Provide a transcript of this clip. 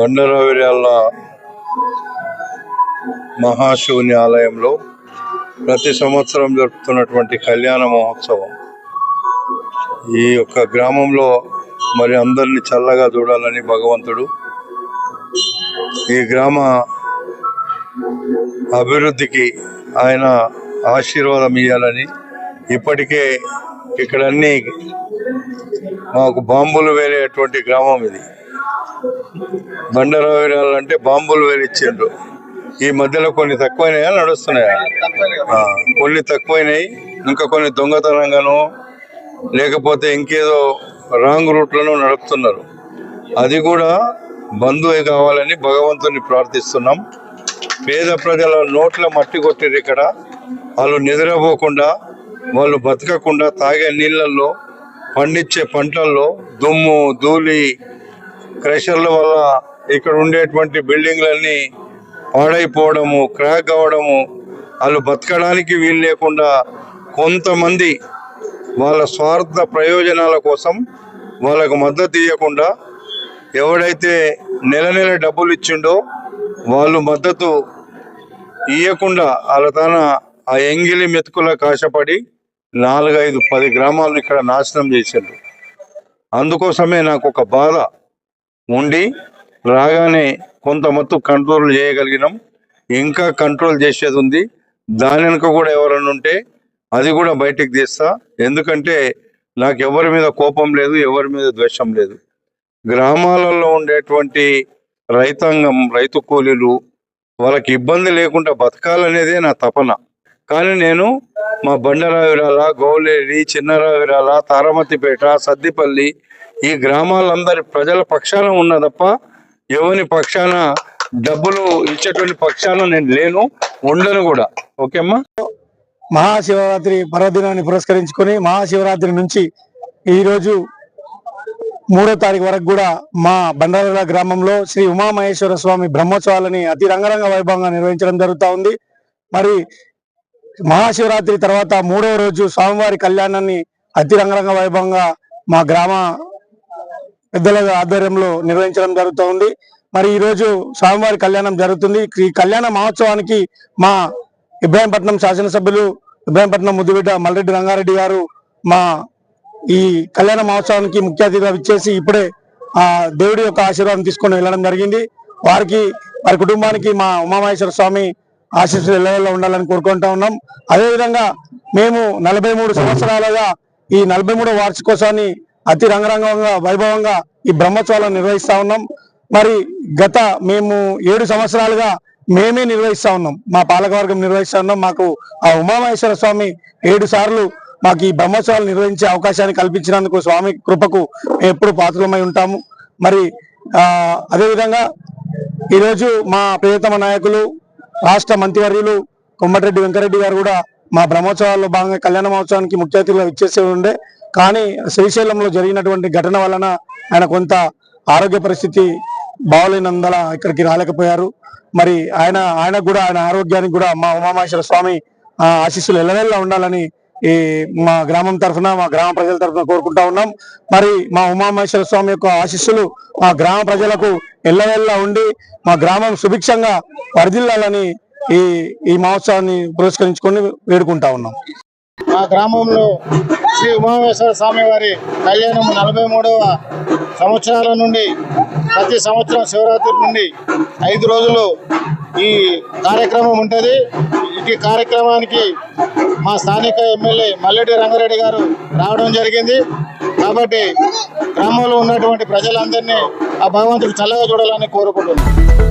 బండరావిర్యాల మహాశివుని ఆలయంలో ప్రతి సంవత్సరం జరుపుతున్నటువంటి కళ్యాణ మహోత్సవం. ఈ యొక్క గ్రామంలో మరి అందరిని చల్లగా చూడాలని భగవంతుడు ఈ గ్రామ అభివృద్ధికి ఆయన ఆశీర్వాదం ఇవ్వాలని ఇప్పటికే ఇక్కడన్నీ మాకు బాంబులు వేరేటువంటి గ్రామం ఇది. బండరావిరాలు అంటే బాంబులు వేలిచ్చిండ్రు. ఈ మధ్యలో కొన్ని తక్కువైనాయా నడుస్తున్నాయా? కొన్ని తక్కువైనాయి. ఇంకా కొన్ని దొంగతనంగాను లేకపోతే ఇంకేదో రాంగ్ రూట్లను నడుపుతున్నారు. అది కూడా బంధు కావాలని భగవంతుని ప్రార్థిస్తున్నాం. పేద ప్రజల నోట్ల మట్టి కొట్టిరు ఇక్కడ. వాళ్ళు నిద్రపోకుండా వాళ్ళు బతకకుండా తాగే నీళ్ళల్లో పండించే పంటల్లో దుమ్ము ధూళి క్రషర్ల వల్ల ఇక్కడ ఉండేటువంటి బిల్డింగ్లన్నీ పాడైపోవడము క్రాక్ అవ్వడము వాళ్ళు బతకడానికి వీలు లేకుండా కొంతమంది వాళ్ళ స్వార్థ ప్రయోజనాల కోసం వాళ్ళకు మద్దతు ఇవ్వకుండా ఎవడైతే నెల నెల డబ్బులు ఇచ్చిండో వాళ్ళు మద్దతు ఇవ్వకుండా వాళ్ళ తన ఆ ఎంగిలి మెతుకుల కాశపడి నాలుగైదు పది గ్రామాలను ఇక్కడ నాశనం చేసిండ్రు. అందుకోసమే నాకు ఒక బాధ. ఉండి రాగానే కొంత మొత్తం కంట్రోల్ చేయగలిగినాం. ఇంకా కంట్రోల్ చేసేది ఉంది. దాని వెనుక కూడా ఎవరైనా ఉంటే అది కూడా బయటికి తీస్తా. ఎందుకంటే నాకు ఎవరి మీద కోపం లేదు ఎవరి మీద ద్వేషం లేదు. గ్రామాలలో ఉండేటువంటి రైతాంగం రైతు కూలీలు వాళ్ళకి ఇబ్బంది లేకుండా బతకాలనేదే నా తపన. కానీ నేను మా బండరావిరాల గౌలేరి చిన్నరావిరాల తారమతిపేట సద్దిపల్లి ఈ గ్రామాలందరి ప్రజల పక్షాన ఉన్నా తప్ప ఎవరి పక్షాన డబ్బులు ఇచ్చేటువంటి పక్షాన నేను లేను ఉండను కూడా. ఓకేమ్మా? మహాశివరాత్రి పర్వదినాన్ని పురస్కరించుకొని మహాశివరాత్రి నుంచి ఈ రోజు మూడో తారీఖు వరకు కూడా మా బండారుల గ్రామంలో శ్రీ ఉమామహేశ్వర స్వామి బ్రహ్మోత్సవాలని అతి రంగరంగ వైభవంగా నిర్వహించడం జరుగుతూ ఉంది. మరి మహాశివరాత్రి తర్వాత మూడో రోజు స్వామివారి కళ్యాణాన్ని అతి రంగరంగ వైభవంగా మా గ్రామ పెద్దల ఆధ్వర్యంలో నిర్వహించడం జరుగుతూ ఉంది మరి ఈరోజు స్వామివారి కళ్యాణం జరుగుతుంది. ఈ కళ్యాణ మహోత్సవానికి మా ఇబ్రాహీంపట్నం శాసనసభ్యులు ఇబ్రాహీంపట్నం ముద్దుబిడ్డ మల్రెడ్డి రంగారెడ్డి గారు మా ఈ కళ్యాణ మహోత్సవానికి ముఖ్య అతిథిగా ఇచ్చేసి ఇప్పుడే ఆ దేవుడి యొక్క ఆశీర్వాదం తీసుకొని వెళ్ళడం జరిగింది. వారికి వారి కుటుంబానికి మా ఉమామహేశ్వర స్వామి ఆశీస్సులు ఎల్లవెల్ల ఉండాలని కోరుకుంటా ఉన్నాం. అదేవిధంగా మేము నలభై మూడు సంవత్సరాలుగా ఈ నలభై మూడో వార్షికోత్సవాన్ని అతి రంగరంగంగా వైభవంగా ఈ బ్రహ్మోత్సవాలను నిర్వహిస్తా ఉన్నాం. మరి గత మేము ఏడు సంవత్సరాలుగా మేమే నిర్వహిస్తా ఉన్నాం. మా పాలకవర్గం నిర్వహిస్తా ఉన్నాం. మాకు ఆ ఉమామహేశ్వర స్వామి ఏడు సార్లు మాకు ఈ బ్రహ్మోత్సవాలు నిర్వహించే అవకాశాన్ని కల్పించినందుకు స్వామి కృపకు మేము ఎప్పుడు పాత్రలమై ఉంటాము. మరి ఆ అదేవిధంగా ఈరోజు మా ప్రియతమ నాయకులు రాష్ట్ర మంత్రివర్యులు కొమ్మటిరెడ్డి వెంకరెడ్డి గారు కూడా మా బ్రహ్మోత్సవాల్లో భాగంగా కళ్యాణ మహోత్సవానికి ముఖ్య అతిథులు ఇచ్చేసే ఉండే కానీ శ్రీశైలంలో జరిగినటువంటి ఘటన వలన ఆయన కొంత ఆరోగ్య పరిస్థితి బాగోలేనందల ఇక్కడికి రాలేకపోయారు. మరి ఆయన ఆయనకు కూడా ఆయన ఆరోగ్యానికి కూడా మా ఉమామహేశ్వర స్వామి ఆ, ఆశీస్సులు ఎల్లవెల్లా ఉండాలని ఈ మా గ్రామం తరఫున మా గ్రామ ప్రజల తరఫున కోరుకుంటా ఉన్నాం. మరి మా ఉమామహేశ్వర స్వామి యొక్క ఆశీస్సులు మా గ్రామ ప్రజలకు ఎల్లవెల్లా ఉండి మా గ్రామం సుభిక్షంగా వరదిల్లాలని ఈ ఈ మహోత్సవాన్ని పురస్కరించుకొని వేడుకుంటా ఉన్నాం. మా గ్రామంలో శ్రీ ఉమామేశ్వర స్వామి వారి కళ్యాణం నలభై మూడవ సంవత్సరాల నుండి ప్రతి సంవత్సరం శివరాత్రి నుండి ఐదు రోజులు ఈ కార్యక్రమం ఉంటుంది. ఈ కార్యక్రమానికి మా స్థానిక ఎమ్మెల్యే మల్లెడ్డి రంగారెడ్డి గారు రావడం జరిగింది. కాబట్టి గ్రామంలో ఉన్నటువంటి ప్రజలందరినీ ఆ భగవంతుడు చల్లగా చూడాలని కోరుకుంటున్నాను.